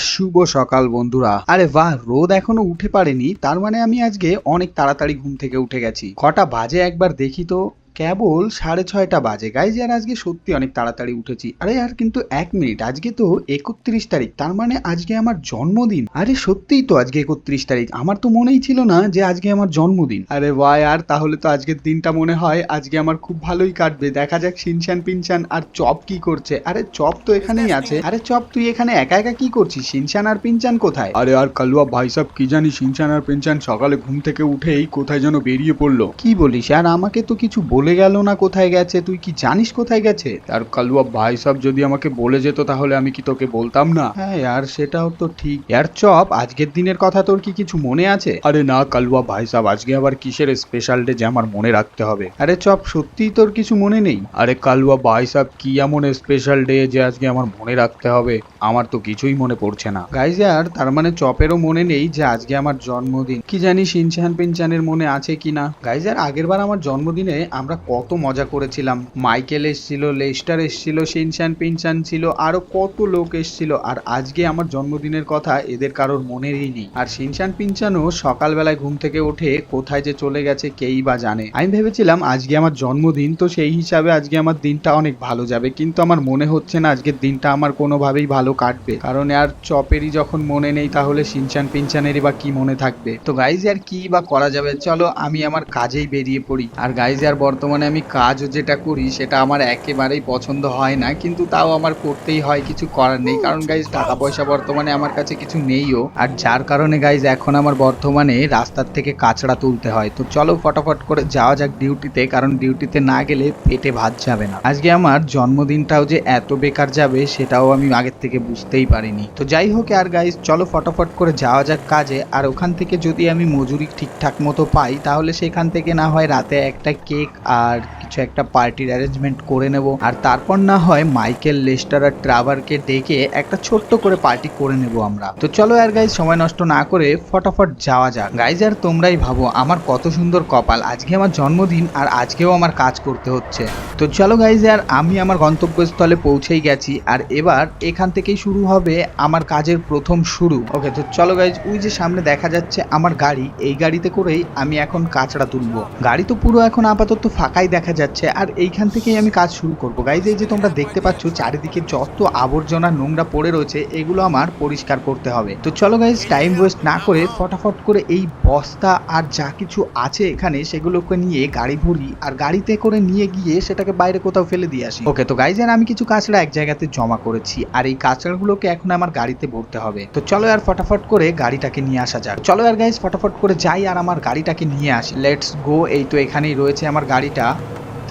শুভ সকাল বন্ধুরা। আরে বাহ, রোদ এখনও উঠে পারেনি তার মানে আমি আজকে অনেক তাড়াতাড়ি ঘুম থেকে উঠে গেছি। কটা বাজে একবার দেখি তো। কেবল সাড়ে ছয়টা বাজে। গাইজ আর আজকে সত্যি অনেক তাড়াতাড়ি উঠেছি। আরে আর কিন্তু এক মিনিট আজকে তো একত্রিশ তারিখ তার মানে আজকে আমার জন্মদিন। আরে সত্যিই তো আজকে একত্রিশ তারিখ। আমার তো মনেই ছিল না যে আজকে আমার জন্মদিন। আরে ভাই আর তাহলে তো আজকের দিনটা মনে হয় আজকে আমার খুব ভালোই কাটবে। দেখা যাক শিনশান পিনশান আর চপ কি করছে। আরে চপ তো এখানেই আছে। আরে চপ তুই এখানে একা একা কি করছিস? শিনশান আর পিনচান কোথায়? আরে আর কালুয়া ভাই সাহেব কি জানি শিনশান আর পিনচান সকালে ঘুম থেকে উঠেই কোথায় যেন বেরিয়ে পড়ল। কি বলিস? আর আমাকে তো কিছু বলে গেল না কোথায় গেছে? তুই কি জানিস কোথায় গেছে? তার কালুয়া ভাই সাহেব যদি আমাকে বলে যেত তাহলে আমি কি তোকে বলতাম না? হ্যাঁ আর সেটাও তো ঠিক। ইয়ার চপ, আজকের দিনের কথা তোর কি কিছু মনে আছে? আরে না কালুয়া ভাই সাহেব আজকে আবার কিসের স্পেশাল ডে যে আমার মনে রাখতে হবে? আরে চপ, সত্যিই তোর কিছু মনে নেই? আরে কালুয়া ভাই সাহেব কি এমন স্পেশাল ডে যে আজকে আমার মনে রাখতে হবে? আমার তো কিছুই মনে পড়ছে না। গাইজ আর তার মানে চপেরও মনে নেই যে আজকে আমার জন্মদিন। কি জানি সিনচান পিনচানের মনে আছে কিনা? গাইজ আর আগের বার আমার জন্মদিনে আমরা কত মজা করেছিলাম। মাইকেল এসছিল, লেস্টার এসছিল সিনচান পিনচান ছিল, আরও কত লোক এসছিল। আর আজকে আমার জন্মদিনের কথা এদের কারোর মনেরই নেই। আর সিনচান পিনচানও সকালবেলায় ঘুম থেকে উঠে কোথায় যে চলে গেছে কেই বা জানে। আমি ভেবেছিলাম আজকে আমার জন্মদিন, তো সেই হিসাবে আজকে আমার দিনটা অনেক ভালো যাবে। কিন্তু আমার মনে হচ্ছে না আজকের দিনটা আমার কোনোভাবেই ভালো কাটবে। কারণ আর চপেরই যখন মনে নেই, তাহলে সিনচান পিনচানেরই বা কি মনে থাকবে? তো গাইজ আর কি বা করা যাবে? চলো, আমি আমার কাজেই বেরিয়ে পড়ি। আর গাইজ আর বর্তমানে আমি কাজও যেটা করি, সেটা আমার একেবারেই পছন্দ হয় না, কিন্তু তাও আমার করতেই হয়, কিছু করার নেই। কারণ গাইজ টাকা পয়সা বর্তমানে আমার কাছে কিছু নেইও। আর যার কারণে গাইজ এখন আমার বর্তমানে রাস্তার থেকে কাঁচড়া তুলতে হয়। তো চলো ফটাফট করে যাওয়া যাক ডিউটিতে কারণ ডিউটিতে না গেলে পেটে ভাত যাবে না। আজকে আমার জন্মদিনটাও যে এত বেকার যাবে, সেটাও আমি আগের থেকে বুঝতেই পারিনি। তো যাই হোক, আর গাইজ চলো ফটাফট করে যাওয়া যাক কাজে। আর ওখান থেকে যদি আমি মজুরি ঠিকঠাক মতো পাই, তাহলে সেখান থেকে না হয় রাতে একটা কেক আর কিছু একটা পার্টির অ্যারেঞ্জমেন্ট করে নেব। আর তারপর না হয় মাইকেল, লেস্টার আর ট্রাভারকে ডেকে একটা ছোট্ট করে পার্টি করে নেব আমরা। তো চলো আর গাইজ সময় নষ্ট না করে ফটাফট যাওয়া যাক। গাইজ আর তোমরাই ভাবো, আমার কত সুন্দর কপাল। আজকে আমার জন্মদিন আর আজকেও আমার কাজ করতে হচ্ছে। তো চলো গাইজ আর আমি আমার গন্তব্যস্থলে পৌঁছেই গেছি। আর এবার এখান থেকেই শুরু হবে আমার কাজের প্রথম শুরু। ওকে তো চলো গাইজ ওই যে সামনে দেখা যাচ্ছে আমার গাড়ি। এই গাড়িতে করেই আমি এখন কাঁচড়া তুলবো। গাড়ি তো পুরো এখন আপাতত ফাঁকাই দেখা যাচ্ছে। আর এইখান থেকেই আমি কাজ শুরু করব। গাইজ এই যে তোমরা দেখতে পাচ্ছ, চারিদিকে যত আবর্জনা নোংরা পড়ে রয়েছে, এগুলো আমার পরিষ্কার করতে হবে। তো চলো গাইজ টাইম ওয়েস্ট না করে ফটাফট করে এই বস্তা আর যা কিছু আছে এখানে, সেগুলোকে নিয়ে গাড়ি ভরি আর গাড়িতে করে নিয়ে গিয়ে সেটাকে বাইরে কোথাও ফেলে দিয়ে আসি। ওকে তো গাইজ আমি কিছু কাঁচড়া এক জায়গাতে জমা করেছি। আর এই কাঁচড়াগুলোকে এখন আমার গাড়িতে ভরতে হবে। তো চলো আর ফটাফট করে গাড়িটাকে নিয়ে আসা যাক। চলো আর গাইজ ফটাফট করে যাই আর আমার গাড়িটাকে নিয়ে আসি। লেটস গো এই তো এখানেই রয়েছে আমার গাড়িটা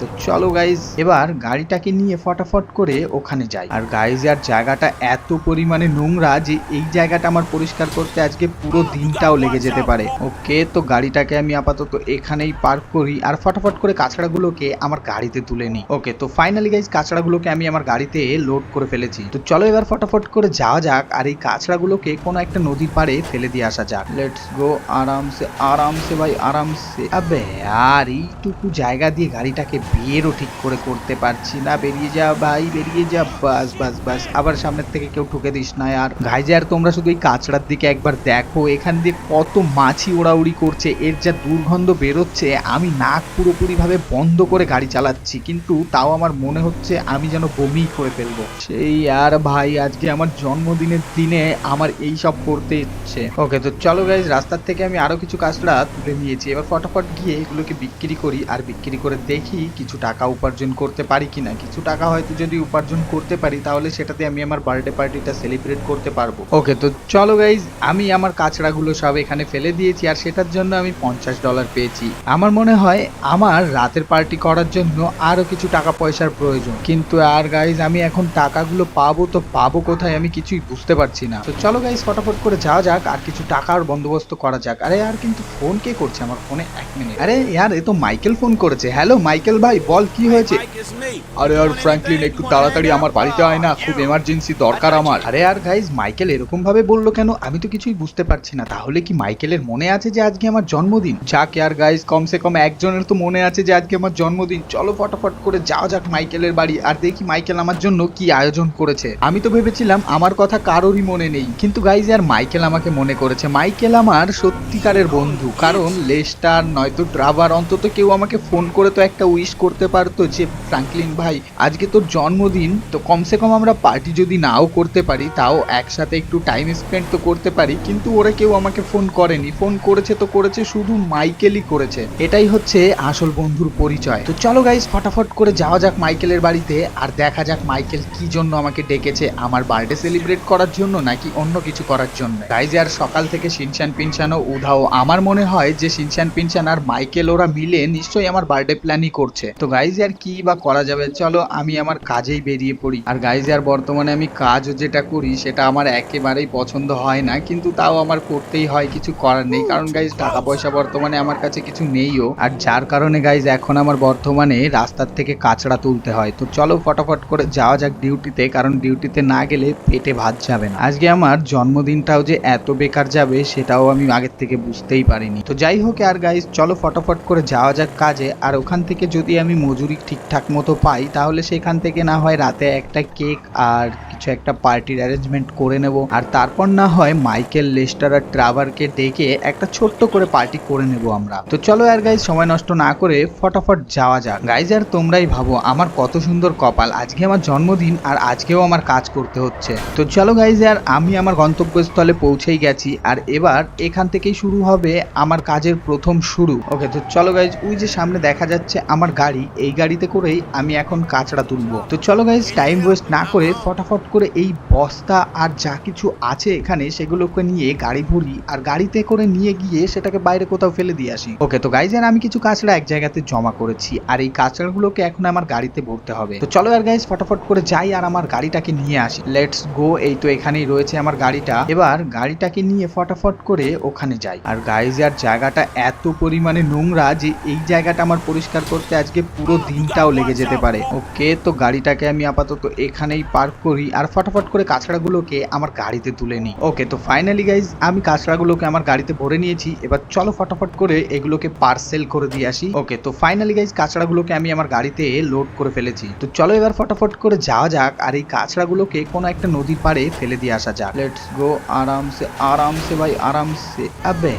তো চলো গাইজ এবার গাড়িটাকে নিয়ে ফটাফট করে ওখানে যাই। আর গাইজ আর জায়গাটা এত পরিমাণে নোংরা যে এই জায়গাটা আমার পরিষ্কার করতে আজকে পুরো দিনটাও লেগে যেতে পারে। ওকে, তো গাড়িটাকে আমি আপাতত এখানেই পার্ক করি আর ফটাফট করে কাঁচড়াগুলোকে আমার গাড়িতে তুলে নিই। ওকে, তো ফাইনালি গাইজ কাঁচড়াগুলোকে আমি আমার গাড়িতে লোড করে ফেলেছি। তো চলো এবার ফটাফট করে যাওয়া যাক আর এই কাঁচড়াগুলোকে কোনো একটা নদীর পাড়ে ফেলে দিয়ে আসা যাক। লেটস গো আরামসে আরামসে ভাই, আরামসে। আবে, আর এইটুকু জায়গা দিয়ে গাড়িটাকে বিয়েরও ঠিক করে করতে পারছি না। বেরিয়ে যা ভাই, বেরিয়ে যা, বাস বাস বাস। আবার সামনের থেকে কেউ ঠুকে দিস না আর। ঘাইজে আর তোমরা শুধু এই কাঁচড়ার দিকে একবার দেখো। এখান দিয়ে কত মাছি ওড়াউড়ি করছে। এর যা দুর্গন্ধ বেরোচ্ছে, আমি নাক পুরোপুরি ভাবে বন্ধ করে গাড়ি চালাচ্ছি। কিন্তু তাও আমার মনে হচ্ছে আমি যেন বমি করে ফেলব। সেই আর ভাই, আজকে আমার জন্মদিনের দিনে আমার এই সব করতে ইচ্ছে। ওকে, তো চলো গাইজ রাস্তার থেকে আমি আরও কিছু কাঁচড়া তুলে নিয়েছি। এবার ফটাফট গিয়ে এগুলোকে বিক্রি করি। আর বিক্রি করে দেখি কিছু টাকা উপার্জন করতে পারি কিনা? কিছু টাকা হয়তো যদি উপার্জন করতে পারি, তাহলে সেটাতে আমি আমার বার্থডে পার্টিটা সেলিব্রেট করতে পারব। ওকে তো চলো গাইজ আমি আমার কাঁচড়াগুলো সব এখানে ফেলে দিয়েছি, আর সেটার জন্য আমি পঞ্চাশ ডলার পেয়েছি। আমার মনে হয় আমার রাতের পার্টি করার জন্য আরও কিছু টাকা পয়সার প্রয়োজন। কিন্তু আর গাইজ আমি এখন টাকাগুলো পাবো তো পাবো কোথায় আমি কিছুই বুঝতে পারছি না। তো চলো গাইজ ফটাফট করে যাওয়া যাক, আর কিছু টাকার বন্দোবস্ত করা যাক। আরে, আর কিন্তু ফোন কে করছে আমার ফোনে এক মিনিট আরে, ইয়ার, এ তো মাইকেল ফোন করেছে। হ্যালো মাইকেল ভাই। বল কি হয়েছে? আরে আর ফ্র্যাঙ্কলিন একটু তাড়াতাড়ি আমার বাড়িতে আয় না খুব এমার্জেন্সি দরকার আমার। আরে আর গাইজ মাইকেল এরকম ভাবে বলল কেন? আমি তো কিছুই বুঝতে পারছি না। তাহলে কি মাইকেলের মনে আছে যে আজকে আমার জন্মদিন? যাক আর গাইজ কমসে কম একজনের তো মনে আছে যে আজকে আমার জন্মদিন। চলো ফটাফট করে যাওয়া যাক মাইকেলের বাড়ি। আর দেখি মাইকেল আমার জন্য কি আয়োজন করেছে। আমি তো ভেবেছিলাম আমার কথা কারোরই মনে নেই। কিন্তু গাইজ আর মাইকেল আমাকে মনে করেছে। মাইকেল আমার সত্যিকারের বন্ধু। কারণ লেস্টার নয়তো ড্রাভার অন্তত কেউ আমাকে ফোন করে তো একটা উইশ করতে পারতো যে ফ্রাঙ্কলিন ভাই, আজকে তোর জন্মদিন, তো কমসে কম আমরা পার্টি যদি নাও করতে পারি, তাও একসাথে একটু টাইম স্পেন্ড তো করতে পারি, কিন্তু ওরা কেউ আমাকে ফোন করেনি। ফোন করেছে তো করেছে, শুধু মাইকেলই করেছে। এটাই হচ্ছে আসল বন্ধুর পরিচয়। তো চলো গাইজ ফটাফট করে যাওয়া যাক মাইকেলের বাড়িতে, আর দেখা যাক মাইকেল কি জন্য আমাকে ডেকেছে আমার বার্থডে সেলিব্রেট করার জন্য, নাকি অন্য কিছু করার জন্য। গাইজ আর সকাল থেকে সিনশান পিনশানও উধাও। আমার মনে হয় যে সিনশান পিনশান আর মাইকেল ওরা মিলে নিশ্চয়ই আমার বার্থডে প্ল্যানই করছে। তো গাইজ আর কি বা করা যাবে? চলো, আমি আমার কাজেই বেরিয়ে পড়ি। আর গাইজ আর বর্তমানে আমি কাজ যেটা করি, সেটা আমার একেবারেই পছন্দ হয় না, কিন্তু তাও আমার করতেই হয়, কিছু করার নেই। কারণ গাইজ টাকা পয়সা বর্তমানে আমার কাছে কিছু নেইও। আর যার কারণে গাইজ এখন আমার বর্তমানে রাস্তার থেকে কাঁচড়া তুলতে হয়। তো চলো, ফটাফট করে যাওয়া যাক ডিউটিতে কারণ ডিউটিতে না গেলে পেটে ভাত যাবে না। আজকে আমার জন্মদিনটাও যে এত বেকার যাবে, সেটাও আমি আগের থেকে বুঝতেই পারিনি। তো যাই হোক, আর গাইজ চলো, ফটাফট করে যাওয়া যাক কাজে। আর ওখান থেকে যদি আমি মজুরি ঠিকঠাক মতো পাই, তাহলে সেখান থেকে না হয় রাতে একটা কেক আর কিছু একটা পার্টির অ্যারেঞ্জমেন্ট করে নেব। আর তারপর না হয় মাইকেল লেস্টার আর ট্রাভারকে ডেকে একটা ছোট্ট করে পার্টি করে নেব আমরা। তো চলো আর গাইজ সময় নষ্ট না করে ফটাফট যাওয়া যাক। গাইজ আর তোমরাই ভাবো, আমার কত সুন্দর কপাল। আজকে আমার জন্মদিন আর আজকেও আমার কাজ করতে হচ্ছে। তো চলো গাইজ আর আমি আমার গন্তব্যস্থলে পৌঁছেই গেছি। আর এবার এখান থেকেই শুরু হবে আমার কাজের প্রথম শুরু। ওকে তো চলো গাইজ ওই যে সামনে দেখা যাচ্ছে আমার গাড়ি, এই গাড়িতে করেই আমি এখন কাঁচড়া তুলবো। তো চলো গাইজ টাইম ওয়েস্ট না করে ফটাফট করে এই বস্তা আর যা কিছু আছে এখানে সেগুলোকে নিয়ে গাড়ি ভরি আর গাড়িতে করে নিয়ে গিয়ে সেটাকে বাইরে কোথাও ফেলে দিয়ে আসি। ওকে তো গাইজ আমি কিছু কাঁচড়া এক জায়গাতে জমা করেছি আর এই কাঁচড়াগুলোকে এখন আমার গাড়িতে ভরতে হবে। তো চলো আর গাইজ ফটাফট করে যাই আর আমার গাড়িটাকে নিয়ে আসি। লেটস গো এই তো এখানেই রয়েছে আমার গাড়িটা। এবার গাড়িটাকে নিয়ে ফটাফট করে ওখানে যাই। আর গাইজ আর জায়গাটা এত পরিমাণে নোংরা যে এই জায়গাটা আমার পরিষ্কার করতে আজকে পুরো দিনটাও লেগে যেতে পারে। ওকে, তো গাড়িটাকে আমি আপাতত এখানেই পার্ক করি। আর ফটাফট করে কাঁচড়াগুলোকে আমার গাড়িতে তুলে নিই। ওকে, তো ফাইনালি গাইজ আমি কাঁচড়াগুলোকে আমার গাড়িতে ভরে নিয়েছি। এবার চলো ফটাফট করে এগুলোকে পার্সেল করে দিয়ে আসি। ওকে, তো ফাইনালি গাইজ কাঁচড়াগুলোকে আমি আমার গাড়িতে লোড করে ফেলেছি। তো চলো এবার ফটাফট করে যাওয়া যাক আর এই কাঁচড়াগুলোকে কোনো একটা নদীর পাড়ে ফেলে দিয়ে আসা যাক। লেটস গো আরামসে আরামসে ভাই, আরামসে। আবে,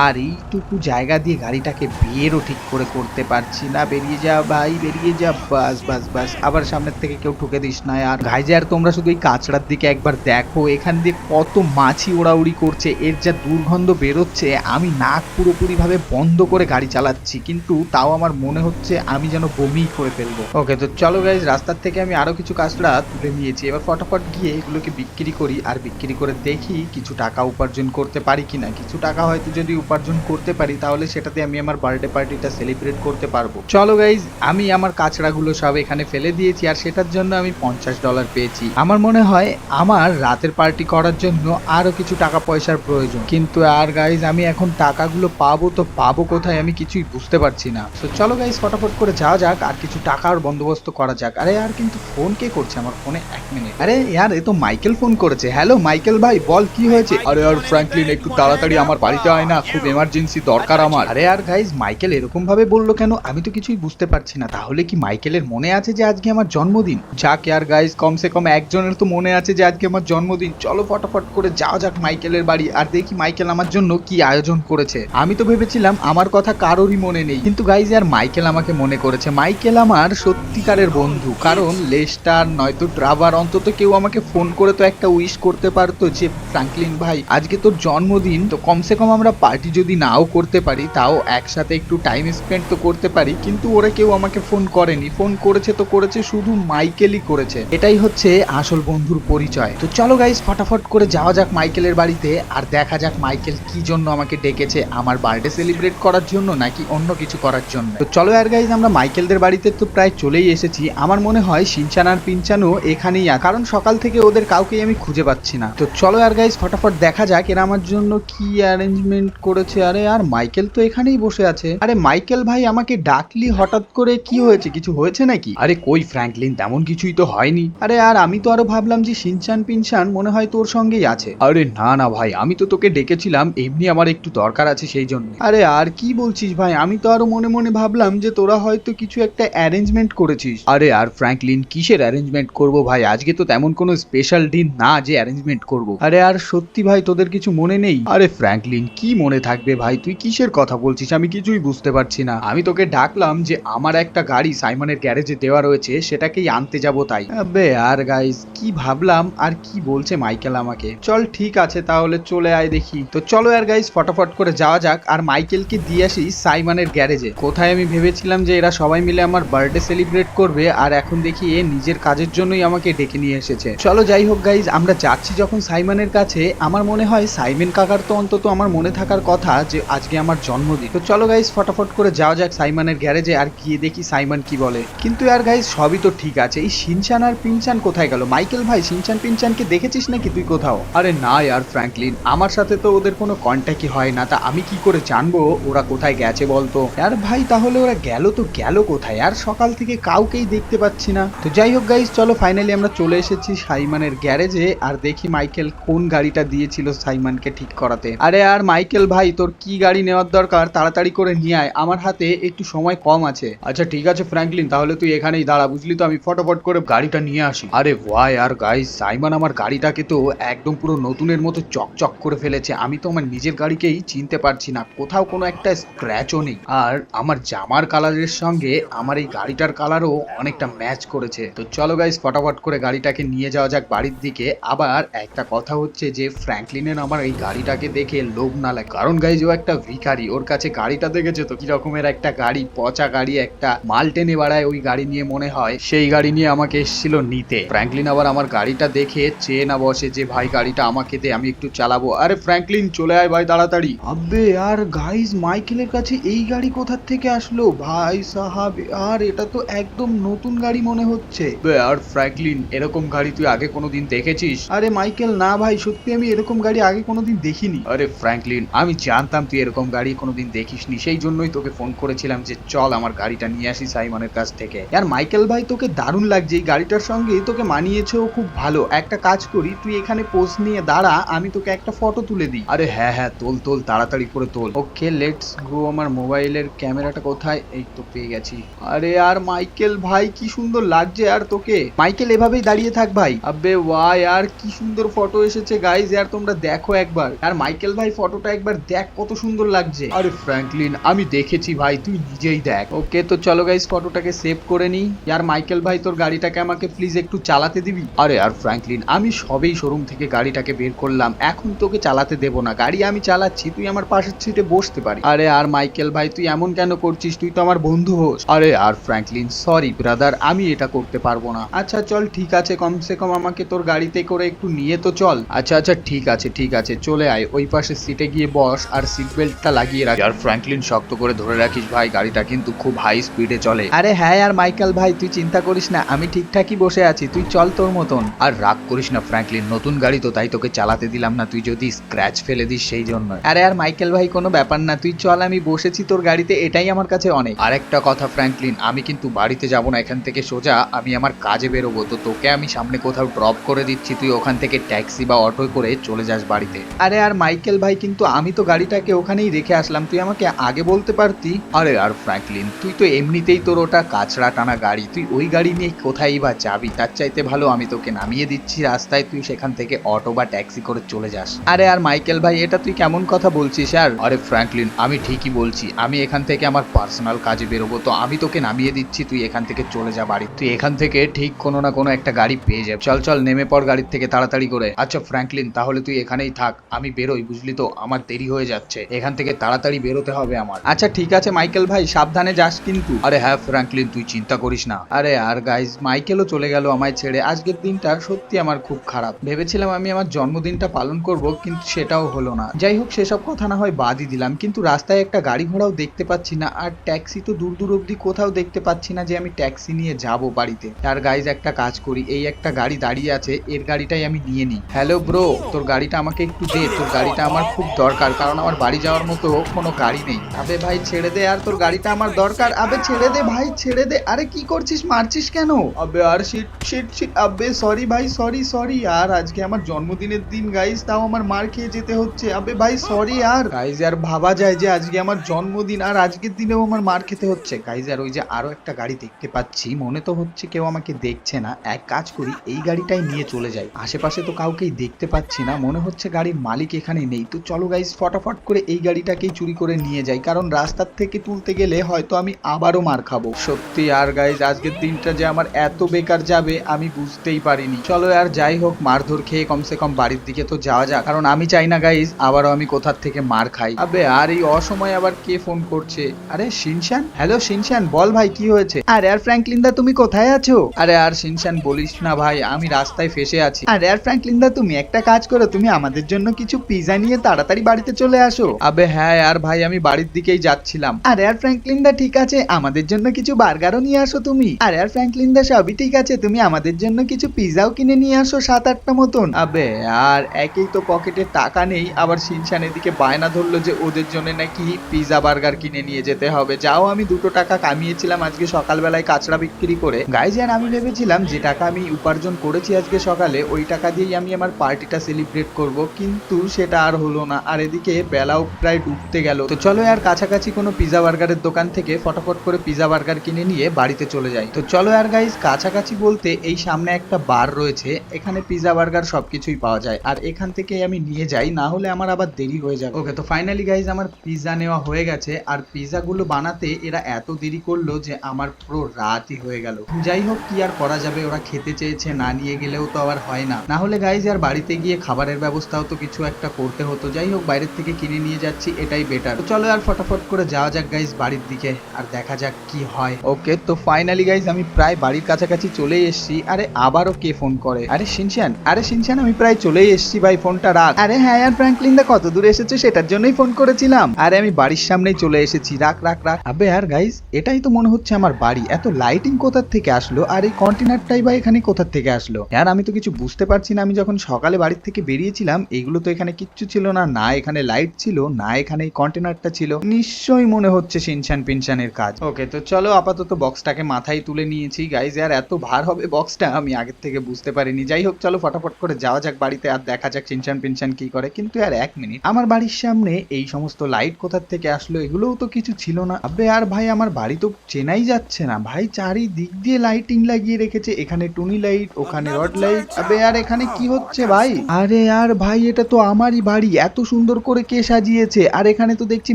আর এইটুকু জায়গা দিয়ে গাড়িটাকে বেরও ঠিক করে করতে পারছি না, বেরিয়ে যা, ভাই, বেরিয়ে যা, বাস বাস বাস। আবার সামনের থেকে কেউ ঠুকে দিস না আর। ঘাইজে আর তোমরা শুধু এই কাঁচড়ার দিকে একবার দেখো, এখান দিয়ে কত মাছি ওড়াউড়ি করছে, এর যা দুর্গন্ধ বেরোচ্ছে, আমি নাক পুরোপুরি ভাবে বন্ধ করে গাড়ি চালাচ্ছি, কিন্তু তাও আমার মনে হচ্ছে আমি যেন বমি করে ফেলব। ওকে, তো চলো গাইজ রাস্তার থেকে আমি আরও কিছু কাঁচড়া তুলে নিয়েছি। এবার ফটাফট গিয়ে এগুলোকে বিক্রি করি আর বিক্রি করে দেখি কিছু টাকা উপার্জন করতে পারি কিনা। কিছু টাকা হয়তো যদি উপার্জন করতে পারি, তাহলে সেটাতে আমি আমার বার্থডে পার্টিটা সেলিব্রেট করতে পারব। চলো গাইজ আমি আমার কাঁচড়াগুলো সব এখানে ফেলে দিয়েছি আর সেটার জন্য আমি পঞ্চাশ ডলার পেয়েছি। আমার মনে হয় আমার রাতের পার্টি করার জন্য আরও কিছু টাকা পয়সার প্রয়োজন। কিন্তু আর গাইজ আমি এখন টাকাগুলো পাবো তো পাবো কোথায় আমি কিছুই বুঝতে পারছি না। তো চলো গাইজ ফটাফট করে যাওয়া যাক আর কিছু টাকার বন্দোবস্ত করা যাক। আরে আর কিন্তু ফোন কে করছে আমার ফোনে এক মিনিট আরে ইয়ার এ তো মাইকেল ফোন করেছে। হ্যালো মাইকেল ভাই বল কি হয়েছে? আরে আর ফ্র্যাঙ্কলিন একটু তাড়াতাড়ি আমার বাড়িতে আয় না। খুব এমার্জেন্সি দরকার আমার। আরে আর গাইজ মাইকেল এরকম ভাবে বলল কেন? আমি তো কিছুই বুঝতে পারছি না। তাহলে কি মাইকেলের মনে আছে যে আজকে আমার জন্মদিন? যাক আর গাইজ কমসে কম একজনের তো মনে আছে যে আজকে আমার জন্মদিন। চলো ফটাফট করে যাওয়া যাক মাইকেলের বাড়ি আর দেখি মাইকেল আমার জন্য কি আয়োজন করেছে। আমি তো ভেবেছিলাম আমার কথা কারোরই মনে নেই। কিন্তু গাইজ আর মাইকেল আমাকে মনে করেছে। মাইকেল আমার সত্যিকারের বন্ধু। কারণ লেস্টার, নয়তো ড্রাভার অন্তত কেউ আমাকে ফোন করে তো একটা উইশ করতে পারতো যে ফ্রাঙ্কলিন ভাই, আজকে তোর জন্মদিন, তো কমসে কম আমরা পার্টি যদি নাও করতে পারি, তাও একসাথে একটু টাইম স্পেন্ড তো করতে পারি। কিন্তু ওরা কেউ আমাকে ফোন করেনি। ফোন করেছে তো করেছে, শুধু মাইকেলই করেছে। এটাই হচ্ছে আসল বন্ধুর পরিচয়। তো চলো গাইজ ফটাফট করে যাওয়া যাক মাইকেলের বাড়িতে, আর দেখা যাক মাইকেল কি জন্য আমাকে ডেকেছে আমার বার্থডে সেলিব্রেট করার জন্য, নাকি অন্য কিছু করার জন্য। তো চলো আর গাইজ আমরা মাইকেলদের বাড়িতে তো প্রায় চলেই এসেছি। আমার মনে হয় সিনচান আর পিনচানও এখানেই কারণ সকাল থেকে ওদের কাউকেই আমি খুঁজে পাচ্ছি না। তো চলো আর গাইজ ফটাফট দেখা যাক এরা আমার জন্য কি অ্যারেঞ্জমেন্ট করেছে। আরে, আর মাইকেল তো এখানেই বসে আছে। আরে, মাইকেল ভাই আমাকে ডাকলি হঠাৎ করে কি হয়েছে? কিছু কিছু হয়েছে নাকি? আরে কই ফ্র্যাঙ্কলিন তেমন কিছুই তো হয়নি। আরে আর আমি তো আরও ভাবলাম যে সিনচান পিনচান মনে হয় তোর সঙ্গেই আছে। আরে না না ভাই আমি তো তোকে ডেকেছিলাম এমনি আমার একটু দরকার আছে সেই জন্য। আরে আর কি বলছিস ভাই? আমি তো আরও মনে মনে ভাবলাম যে তোরা হয়তো কিছু একটা অ্যারেঞ্জমেন্ট করেছিস। আরে আর ফ্র্যাঙ্কলিন কিসের অ্যারেঞ্জমেন্ট করব ভাই? আজকে তো তেমন কোনো স্পেশাল দিন না যে অ্যারেঞ্জমেন্ট করব। আরে আর সত্যি ভাই তোদের কিছু মনে নেই? আরে ফ্র্যাঙ্কলিন কি মনে থাকবে ভাই? তুই কিসের কথা বলছিস? আমি কিছুই বুঝতে পারছি না। আমি তোকে ডাকলাম যে আমার একটা গাড়ি সাইমনের গ্যারেজে দেওয়া রয়েছে, সেটাকেই আনতে যাব তাই। বে আর গাইস কি ভাবলাম আর কি বলছে মাইকেল আমাকে? চল ঠিক আছে তাহলে চলে আয় দেখি। তো চলো আর গাইস ফটাফট করে যাওয়া যাক আর মাইকেলকে দিয়ে আসি সাইমনের গ্যারেজে। কোথায় আমি ভেবেছিলাম যে এরা সবাই মিলে আমার বার্থডে সেলিব্রেট করবে আর এখন দেখি এ নিজের কাজের জন্যই আমাকে ডেকে নিয়ে এসেছে। চলো যাই হোক গাইজ আমরা যাচ্ছি যখন সাইমনের কাছে, আমার মনে হয় সাইমন কাকার তো অন্তত আমার মনে থাকার কথা যে আজকে আমার জন্মদিন। তো চলো গাইজ ফটাফট করে যাওয়া যাক সাইমনের গ্যারেজে আর গিয়ে দেখি সাইমন কি বলে। কিন্তু আর গাইজ সবই তো ঠিক আছে। এই সিনচান আর পিনচান কোথায় গেল? মাইকেল ভাই, সিনচান পিনচানকে দেখেছিস নাকি তুই কোথাও? আরে না আর ফ্র্যাঙ্কলিন, আমার সাথে তো ওদের কোনো কন্ট্যাক্টই হয় না। তা আমি কি করে জানব? ওরা কোথায় গেছে বলতো? আর ভাই, তাহলে ওরা গেল তো গেল কোথায়? আর সকাল থেকে কাউকেই দেখতে পাচ্ছি না। তো যাই হোক গাইজ চলো ফাইনালি আমরা চলে এসেছি সাইমানের গ্যারেজে আর দেখি মাইকেল কোন গাড়িটা দিয়েছিল সাইমানকে ঠিক করাতে। আরে আর মাইকেল ভাই, তোর কি গাড়ি নেওয়ার দরকার? তাড়াতাড়ি করে নিয়ে আয়। আমার হাতে একটু সময় কম আছে। আচ্ছা ঠিক আছে ফ্র্যাঙ্কলিন তাহলে তুই এখানেই দাঁড়া, বুঝলি তো? আমি ফটাফট করে গাড়িটা নিয়ে আসি। আরে ওয়াই আর গাইজ সাইমান আমার গাড়িটাকে তো একদম পুরো নতুনের মতো চকচক করে ফেলেছে। আমি তো আমার নিজের গাড়িকেই চিনতে পারছি না। কোথাও কোনো একটা স্ক্র্যাচও নেই। আর আমার জামার কালারের সঙ্গে আমার এই গাড়িটার কালারও অনেকটা ম্যাচ করেছে। তো চলো গাইজ ফটাফট করে গাড়িটাকে নিয়ে যাওয়া যাক বাড়ির দিকে। আবার একটা কথা হচ্ছে যে ফ্র্যাঙ্কলিনের আমার এই গাড়িটাকে দেখে লোভ না লাগে। কারণ গাইজ ও একটা ভিখারি। ওর কাছে গাড়িটা দেখেছে তো? কি রকমের একটা গাড়ি, পচা গাড়ি। একটা মাল টেনে বাড়ায় ওই গাড়ি নিয়ে মনে হয় সেই গাড়ি নিয়ে আমাকে এসেছিল নিতে। ফ্র্যাঙ্কলিন আবার আমার গাড়িটা দেখে চেয়ে না বসে যে ভাই গাড়িটা আমাকে দে আমি একটু চালাবো। আরে ফ্র্যাঙ্কলিন চলে আয় ভাই তাড়াতাড়ি। আবে আর গাইজ মাইকেলের কাছে এই গাড়ি কোথা থেকে আসলো? ভাই সাহাব আর এটা তো একদম নতুন গাড়ি মনে হচ্ছে। বে, আর ফ্র্যাঙ্কলিন এরকম গাড়ি তুই আগে কোনোদিন দেখেছিস? আরে মাইকেল না ভাই সত্যি আমি এরকম গাড়ি আগে কোনোদিন দেখিনি। আরে ফ্র্যাঙ্কলিন আমি জানতাম তুই এরকম গাড়ি কোনোদিন দেখিসনি সেই জন্যই তোকে ফোন করেছিলাম যে চল আমার গাড়িটা নিয়ে আসি সাইমনের কাছ থেকে। আর মাইকেল ভাই, তোকে দারুণ লাগছে। এই গাড়িটার সঙ্গে তোকে মানিয়েছেও খুব ভালো। একটা কাজ করি, তুই এখানে পোজ নিয়ে দাঁড়া, আমি তোকে একটা ফটো তুলে দিই। আরে হ্যাঁ হ্যাঁ তোল তোল, তাড়াতাড়ি করে তোল। ওকে লেটস গো আমার মোবাইলের ক্যামেরাটা কোথায়? এই তো পেয়ে গেছি। আরে আর মাইকেল ভাই, কি সুন্দর লাগছে আর তোকে। মাইকেল, এভাবেই দাঁড়িয়ে থাক ভাই। আবে ওয়াই আর কি সুন্দর ফটো এসেছে গাইজ আর তোমরা দেখো একবার। আর মাইকেল ভাই, ফটোটা একবার দেখ, কত সুন্দর লাগছে। আরে ফ্র্যাঙ্কলিন আমি দেখেছি ভাই, তুই নিজেই দেখ। ওকে তো চলো গাইজ ফটোটাকে সেভ করে নি আর মাইকেল ভাই, তোর গাড়িটাকে আমাকে প্লিজ একটু চালাতে দিবি? আরে আর ফ্র্যাঙ্কলিন, আমি সবেই শোরুম থেকে গাড়িটাকে বের করলাম। এখন তোকে চালাতে দেবো না। গাড়ি আমি চালাচ্ছি, তুই আমার পাশের সিটে বসতে পারি আরে আর মাইকেল ভাই, তুই এমন কেন করছিস? তুই তো আমার বন্ধু হোস। আরে আর ফ্র্যাঙ্কলিন সরি ব্রাদার আমি এটা করতে পারব না। আচ্ছা চল, ঠিক আছে, কমসে কম আমাকে তোর গাড়িতে করে একটু নিয়ে তো চল। আচ্ছা আচ্ছা ঠিক আছে ঠিক আছে, চলে আয়। ওই পাশে সিটে গিয়ে বস, আর সিট বেল্টটা লাগিয়ে রাখ। আর ফ্র্যাঙ্কলিন, শক্ত করে ধরে রাখিস ভাই, গাড়িটা কিন্তু খুব হাই স্পিডে চলে। আরে হ্যাঁ আর মাইকেল ভাই তুই চিন্তা করিস না আমি ঠিকঠাকই বসে আছি তুই চল তোর মতন। আর রাগ করিস না ফ্র্যাঙ্কলিন নতুন গাড়ি তো তাই তোকে চালাতে দিলাম না তুই যদি স্ক্র্যাচ ফেলে দিস সেই জন্য আরে আর মাইকেল ভাই কোনো ব্যাপার না তুই চল আমি বসেছি তোর গাড়িতে এটাই আমার কাছে অনেক। আরেকটা কথা ফ্র্যাঙ্কলিন আমি কিন্তু বাড়িতে যাব না এখান থেকে সোজা আমি আমার কাজে বেরোবো তো তোকে আমি সামনে কোথাও ড্রপ করে দিচ্ছি তুই ওখান থেকে ট্যাক্সি বা অটো করে চলে যাস বাড়িতে। আরে আর মাইকেল ভাই কিন্তু আমি তো গাড়িটাকে ওখানেই রেখে আসলাম তুই আমাকে আগে বলতে পারতি? আরে আর ফ্র্যাঙ্কলিন তুই তো এমনিতেই তোর ওটা কাছড়া টানা গাড়ি। তুই ওই গাড়ি নিয়ে কোথায় বা যাবি? তার চাইতে ভালো আমি তোকে নামিয়ে দিচ্ছি রাস্তায়। তুই সেখান থেকে অটো বা ট্যাক্সি করে চলে যাস। আরে আর মাইকেল ভাই, এটা তুই কেমন কথা বলছিস আর? আরে ফ্র্যাঙ্কলিন, আমি ঠিকই বলছি। আমি এখান থেকে আমার পার্সোনাল কাজে বেরোবো। তো আমি তোকে নামিয়ে দিচ্ছি, তুই এখান থেকে চলে যা বাড়ি। তুই এখান থেকে ঠিক কোনো না কোনো একটা গাড়ি পেয়ে যাবে। চল চল, নেমে পড় গাড়ির থেকে তাড়াতাড়ি করে। আচ্ছা ফ্র্যাঙ্কলিন, তাহলে তুই এখানেই থাক। আমি বেরোই, বুঝলি তো? আমার দেরি হয়ে যাচ্ছে। এখান থেকে তাড়াতাড়ি বেরোতে হবে আমার। আচ্ছা ঠিক আছে মাইকেল ভাই, সাবধানে যাস। কিন্তু। আরে হ্যাঁ ফ্র্যাঙ্কলিন তুই চিন্তা করিস না। আরে আর গাইজ মাইকেলও চলে গেল আমায় ছেড়ে। আজকের দিনটা সত্যি আমার খুব খারাপ। ভেবেছিলাম আমি আমার জন্মদিনটা পালন করব, কিন্তু সেটাও হলো না। যাই হোক, সেসব কথা না হয় বাদই দিলাম। কিন্তু রাস্তায় একটা গাড়ি ঘোড়াও দেখতে পাচ্ছি না, আর ট্যাক্সি তো দূর দূর অব্দি কোথাও দেখতে পাচ্ছি না যে আমি ট্যাক্সি নিয়ে যাব বাড়িতে। আর গাইজ একটা কাজ করি। এই একটা গাড়ি দাঁড়িয়ে আছে, এর গাড়িটাই আমি নিয়ে নিই। হ্যালো ব্রো তোর গাড়িটা আমাকে একটু দে। তোর গাড়িটা আমার খুব দরকার, কারণ আমার বাড়ি যাওয়ার মতো কোনো গাড়ি নেই। আবে ভাই, ছেড়ে দে। আর তোর গাড়িটা আমার দরকার। আবে ছেড়ে দে ভাই, ছেড়ে দে। আরে কি করছিস? মারছিস কেন? আবে আর শিট শিট শিট আবে সরি ভাই সরি সরি আর আজকে আমার জন্মদিনের দিন গাইস তাও আমার মার খেয়ে যেতে হচ্ছে। আবে ভাই সরি আর। গাইজ আর ভাবা যায় যে আজকে আমার জন্মদিন, আর আজকের দিনেও আমার মার খেতে হচ্ছে। গাইজ আর ওই যে আরও একটা গাড়ি দেখতে পাচ্ছি, মনে তো হচ্ছে কেউ আমাকে দেখছে না। এক কাজ করি, এই গাড়িটাই নিয়ে চলে যাই। আশেপাশে তো কাউকেই দেখতে পাচ্ছি না। মনে হচ্ছে গাড়ির মালিক এখানে নেই। তো চলো গাইজ ফটাফট করে এই গাড়িটাকেই চুরি করে নিয়ে যাই। কারণ রাস্তার থেকে তুলতে গেলে হয়তো আমি আবারও মার খাব। সত্যি, আর গাইজ আজকের দিনটা যে আমার এত বেকার যাবে, আমি বুঝতেই পারিনি। চলো আর যাই হোক, মারধর খেয়ে কমসে কম বাড়ির দিকে তো যাওয়া যাক। কারণ আমি চাই না গাইজ আবারও আমি কোথার থেকে মার খাই। আবে, আর এই অসময় আবার কে ফোন করছে? আরে, শিনশান? হ্যালো শিনশান, বল ভাই, কি হয়েছে? আরে, আর ফ্র্যাঙ্কলিন দা, তুমি কোথায় আছো? আরে, আর শিনশান, বলিস না ভাই, আমি রাস্তায় ফেসে আছি। আরে, আর ফ্র্যাঙ্কলিন দা, তুমি একটা কাজ করো, তুমি আমাদের জন্য কিছু পিজা নিয়ে তাড়াতাড়ি বাড়িতে চলে আসো। আবে হ্যাঁ আর ভাই, আমি বাড়ির দিকেই যাচ্ছিলাম। আরে, আর ফ্র্যাঙ্কলিন দা, ঠিক আছে, আমাদের জন্য কিছু বার্গারও নিয়ে আসো তুমি। আর আর ফ্র্যাঙ্কলিন দা সবই ঠিক আছে, তুমি আমাদের জন্য কিছু পিজাও কিনে নিয়ে আসো সাত আটটা মতন। আবে, আর একই তো পকেটে টাকা নেই, আবার শিনশান এদিকে বায়না ধরলো যে ওদের জন্য নাকি পিজা বার্গার কিনে নিয়ে যেতে হবে। যাও, আমি দুটো টাকা কামিয়েছিলাম আজকে সকালবেলায় কাঁচড়া বিক্রি করে। গাইজ আর আমি ভেবেছিলাম যে টাকা আমি উপার্জন করেছি আজকে সকালে, ওই টাকা দিয়েই আমি আমার পার্টিটা সেলিব্রেট করব, কিন্তু সেটা আর হলো না। আর এদিকে বেলাও প্রায় ডুবতে গেল। তো চলো, আর কাছাকাছি কোনো পিজা বার্গারের দোকান থেকে ফটাফট করে পিজা বার্গার কিনে নিয়ে বাড়িতে চলে যাই। তো চলো আর গাইজ কাছাকাছি বলতে এই সামনে একটা বার রয়েছে, এখানে পিজা বার্গার সবকিছুই পাওয়া যায়। আর এখান থেকে আমি নিয়ে যাই, না হলে আমার আবার দেরি হয়ে যাবে। ওকে তো ফাইনালি গাইজ আমার পিজা নেওয়া হয়ে গেছে, আর পিজাগুলো বানাতে এরা এত দেরি করল যে আমার পুরো রাতই হয়ে গেল। যাই হোক, কি আর করা যাবে, ওরা খেতে চেয়েছে, না নিয়ে গেলেও তো আবার হয় না। না হলে গাইজ আর বাড়িতে গিয়ে খাবারের ব্যবস্থাও তো কিছু একটা করতে হতো। যাই হোক, বাইরের থেকে কিনে নিয়ে যাচ্ছি, এটাই বেটার চলো আর ফটাফট করে যাওয়া যাক গাইজ বাড়ির দিকে। আর দেখা যাক কি হয়। ওকে, তো ফাইনালি গাইজ আমি প্রায় বাড়ির কাছাকাছি চলে এসেছি। আরে, আবারও কে ফোন করে? আরে, শিনশান আরে, শিনশান, আমি প্রায় চলেই এসেছি ভাই, ফোনটা রাখ। আরে হ্যাঁ আর ফ্র্যাঙ্কলিন দা কত দূর এসেছে সেটার জন্যই ফোন করেছিলাম। আরে, আমি বাড়ির সামনেই চলে এসেছি। রাখ রাখ রাখ। আবে আর গাইজ এটাই তো মনে হচ্ছে আমার বাড়ি। এত লাইটিং কোথার থেকে আসলো? আর এই কন্টেনারটাই বা এখানে কোথার থেকে আসলো? আর আমি তো কিছু বুঝতে পারছি না, আমি যখন সকালে বাড়ির থেকে বেরিয়েছিলাম, এগুলো তো এখানে কিচ্ছু ছিল না না এখানে লাইট ছিল, না এখানে এই কন্টেনারটা ছিল। নিশ্চয়ই মনে হচ্ছে শিনশান পিনশানের কাজ। ওকে তো চলো আপাতত বক্সটাকে মাথায় তুলে নিয়েছি। গাইজ আর এত ভার হবে বক্সটা আমি আগের থেকে বুঝতে পারিনি। যাই হোক চলো ফটাফট করে যাওয়া যাক বাড়িতে আর দেখা যাক চিনচান পিনচান কি করে। কিন্তু আর এক মিনিট আমার বাড়ির সামনে এই সমস্ত লাইট কোথার থেকে আসলো এগুলোও তো কিছু ছিল না। আবে আর ভাই আমার বাড়ি তো চেনাই যাচ্ছে না। ভাই চারিদিক দিয়ে লাইটিং লাগিয়ে রেখেছে। এখানে টুনি লাইট ওখানে রড লাইট আবে আর এখানে কি হচ্ছে ভাই? আরে আর ভাই এটা তো আমারই বাড়ি। এত সুন্দর করে কে সাজিয়েছে। আর এখানে তো দেখছি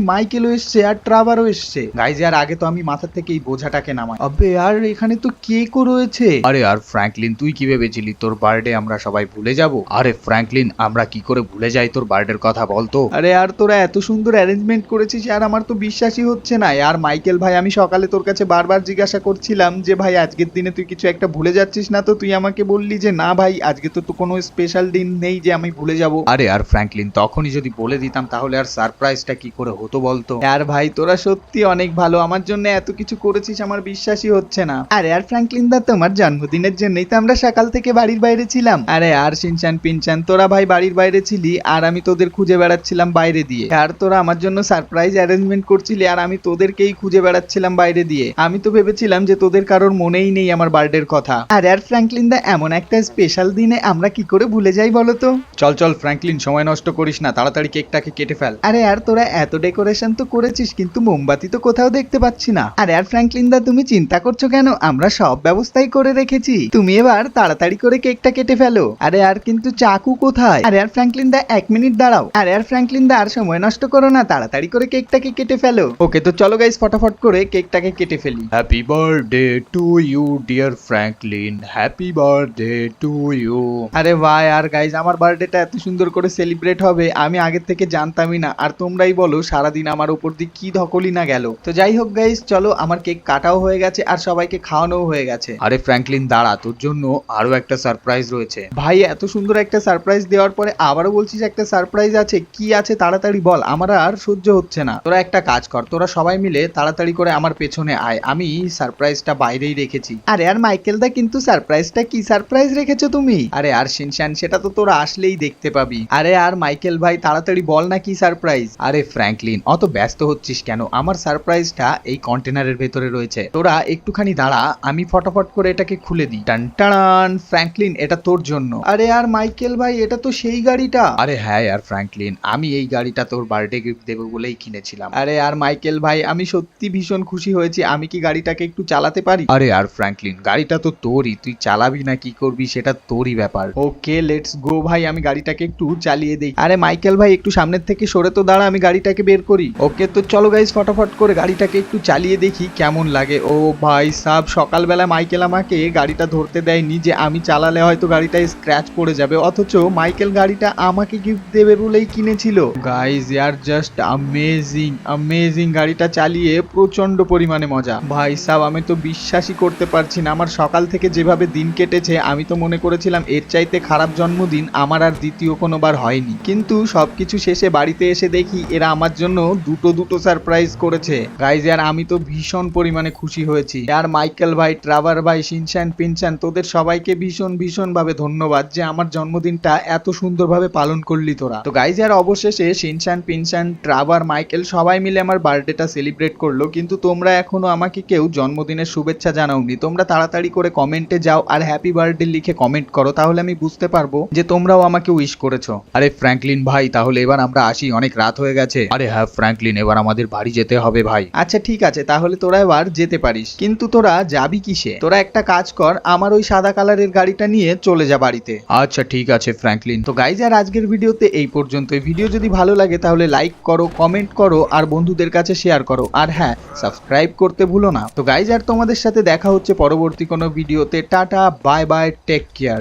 মাইকেলও এসছে আর ট্রাভারও এসছে। গাইজ আর আগে তো আমি মাথা থেকে এই বোঝাটাকে নামাই। আবে আর এখানে তো কেকও রয়েছে। আরে আর ফ্র্যাঙ্কলিন, তুই কি ভেবেছিলি? তোর বার্থডে আমরা সবাই ভুলে যাব? আরে ফ্র্যাঙ্কলিন, আমরা কি করে ভুলে যাই তোর বার্থডের কথা বলতো আরে আর তোরা এত সুন্দর অ্যারেঞ্জমেন্ট করেছিস, আর আমার তো বিশ্বাসই হচ্ছে না। আর মাইকেল ভাই, আমি সকালে তোর কাছে বারবার জিজ্ঞাসা করছিলাম যে, ভাই, আজকের দিনে তুই কিছু একটা ভুলে যাচ্ছিস না তো? তুই আমাকে বললি যে, না ভাই, আজকে তো তো কোনো স্পেশাল দিন নেই যে, আমি ভুলে যাব। আরে আর ফ্র্যাঙ্কলিন, তখনই যদি বলে দিতাম তাহলে আর সারপ্রাইজটা কি করে হতো বলতো? আর ভাই, তোরা সত্যি অনেক ভালো। আমার জন্য এত কিছু করেছিস আমার বিশ্বাসই হচ্ছে না। আরে আর ফ্র্যাঙ্কলিন দা তোমার জন্মদিনের জন্যই তো আমরা সকাল থেকে বাড়ির বাইরে ছিলাম। আরে আর শিনচান পিনচান তোরা ভাই বাড়ির বাইরে ছিলি আর আমি তোদের খুঁজে বেড়াচ্ছিলাম বাইরে দিয়ে। আর তোরা আমার জন্য সারপ্রাইজ অ্যারেঞ্জমেন্ট করছিলি আর আমি তোদেরকেই খুঁজে বেড়াচ্ছিলাম বাইরে দিয়ে। আমি তো ভেবেছিলাম যে তোদের কারোর মনেই নেই আমার বার্থডের কথা। আরে আর ফ্র্যাঙ্কলিন দা এমন একটা স্পেশাল দিনে আমরা কি করে ভুলে যাই বলো তো? চল চল ফ্র্যাঙ্কলিন সময় নষ্ট করিস না তাড়াতাড়ি কেকটাকে কেটে ফেল। আরে আর তোরা এত ডেকোরেশন তো করেছিস কিন্তু মোমবাতি তো কোথাও দেখতে পাচ্ছি না। আরে আর ফ্র্যাঙ্কলিন দা তুমি চিন্তা করছ কেন? আমরা সব ব্যবস্থাই করে রেখেছি। তুমি এবার তাড়াতাড়ি করে কেকটা কেটে ফেলো। আরে আর কিন্তু চাকু কোথায়? আরে আর ফ্র্যাঙ্কলিন দা এক মিনিট দাঁড়াও। আরে আর ফ্র্যাঙ্কলিন দা আর সময় নষ্ট করো না। তাড়াতাড়ি করে কেকটাকে কেটে ফেলো। ওকে তো চলো গাইস ফটাফট করে কেকটাকে কেটে ফেলি। Happy birthday to you dear Franklin happy birthday to you আরে ভাই আর গাইজ আমার বার্থডেটা এত সুন্দর করে সেলিব্রেট হবে আমি আগের থেকে জানতামই না। আর তোমরাই বলো সারাদিন আমার উপর দিয়ে কি ধকলই না গেল। তো যাই হোক গাইজ চলো আমার কেক কাটাও হয়ে গেছে আর সবাইকে খাওয়ানোও হয়ে গেছে। আরে ফ্র্যাঙ্কলিন দাঁড়া তোর জন্য আরও একটা সারপ্রাইজ রয়েছে। ভাই এত সুন্দর একটা সারপ্রাইজ দেওয়ার পরে আবারও বলছিস একটা সারপ্রাইজ আছে। কি আছে তাড়াতাড়ি বল আমার আর সহ্য হচ্ছে না। তোরা একটা কাজ কর তোরা সবাই মিলে তাড়াতাড়ি করে আমার পেছনে আয় আমি সারপ্রাইজটা বাইরেই রেখেছি। আরে আর মাইকেল দা কিন্তু সারপ্রাইজটা কি সারপ্রাইজ রেখেছো তুমি? আরে আর শিনশান সেটা তো তোরা আসলেই দেখতে পাবি। আরে আর মাইকেল ভাই তাড়াতাড়ি বল না কি সারপ্রাইজ আরে ফ্র্যাঙ্কলিন অত ব্যস্ত হচ্ছিস কেন? আমার সারপ্রাইজটা এই কন্টেনারের ভেতরে রয়েছে। তোরা একটুখানি দাঁড়া, আমি ফটাফট করে এটাকে খুলে দিই। টান টান, ফ্র্যাঙ্কলিন, এটা তোর জন্য। আরে আর মাইকেল ভাই, এটা তো সেই গাড়িটা। আরে হ্যাঁ আর ফ্র্যাঙ্কলিন, আমি এই গাড়িটা তোর বার্থডে গিফট দেবো বলেই কিনেছিলাম। আরে আর মাইকেল ভাই, আমি সত্যি ভীষণ খুশি হয়েছি, আমি কি গাড়িটাকে একটু চালাতে পারি? আরে আর ফ্র্যাঙ্কলিন, গাড়িটা তো তোরই, তুই চালাবি না, কি করবি সেটা তোরই ব্যাপার। ওকে, লেটস গো ভাই, আমি গাড়িটাকে একটু চালিয়ে দেই। আরে মাইকেল ভাই, একটু সামনের থেকে সরে তো দাঁড়া, আমি গাড়িটাকে বের করি। ওকে, তো চলো গাইস ফটাফট করে গাড়িটাকে একটু চালিয়ে দেখি কেমন লাগে। ও ভাই সাব সকালবেলা মাইকেল আমাকে গাড়িটা ধরতে দেয়নি যে আমি চালালে হয়তো গাড়িটা স্ক্র্যাচ পড়ে যাবে। অথচ মাইকেল গাড়িটা আমাকে গিফট দেবে বলেই কিনেছিল। গাইজ ইয়ার জাস্ট আমেজিং আমেজিং গাড়িটা চালিয়ে প্রচণ্ড পরিমাণে মজা। ভাই সাব, আমি তো বিশ্বাসই করতে পারছি না। আমার সকাল থেকে যেভাবে দিন কেটেছে, আমি তো মনে করেছিলাম এর চাইতে খারাপ জন্মদিন আমার আর দ্বিতীয় কোনোবার হয়নি। কিন্তু সবকিছু শেষে বাড়িতে এসে দেখি এরা আমার জন্য দুটো দুটো সারপ্রাইজ করেছে। গাইজ আর আমি তো ভীষণ পরিমাণে খুশি হয়েছি। আর মাইকেল ভাই, ট্রাভার ভাই শিনশান পিনশান তোদের সবাইকে ভীষণ ভীষণ ভাবে ধন্যবাদ যে আমার জন্মদিনটা এত সুন্দরভাবে পালন করলি তোরা। তো গাইজ আর অবশেষে শিনশান পিনশান ট্রাভার, মাইকেল সবাই মিলে আমার বার্থডেটা সেলিব্রেট করল। কিন্তু তোমরা এখনও আমাকে কেউ জন্মদিনের শুভেচ্ছা জানাওনি। তোমরা তাড়াতাড়ি করে কমেন্টে যাও আর হ্যাপি বার্থডে লিখে কমেন্ট করো। তাহলে আমি বুঝতে পারব যে তোমরাও আমাকে উইশ করেছ। আরে ফ্র্যাঙ্কলিন ভাই, তাহলে এবার আমরা আসি। অনেক রাত হয়ে গেছে। আরে হ্যাঁ ফ্র্যাঙ্কলিন, এবার আমাদের বাড়ি যেতে হবে ভাই। আচ্ছা ঠিক আছে তাহলে তোরা এবার যেতে পারিস। কিন্তু তোরা যাবি কিসে? তোরা একটা কাজ কর আমার ওই সাদা কালারের গাড়িটা নিয়ে চলে যা বাড়িতে। আচ্ছা ঠিক আছে ফ্র্যাঙ্কলিন। তো গাইজ আর আজকের ভিডিওতে এই পর্যন্ত। ভিডিও যদি ভালো লাগে তাহলে লাইক করো কমেন্ট করো আর বন্ধুদের কাছে শেয়ার করো। আর হ্যাঁ সাবস্ক্রাইব করতে ভুলো না। তো গাইজ আর তোমাদের সাথে দেখা হচ্ছে পরবর্তী কোনো ভিডিওতে। Tata bye bye take care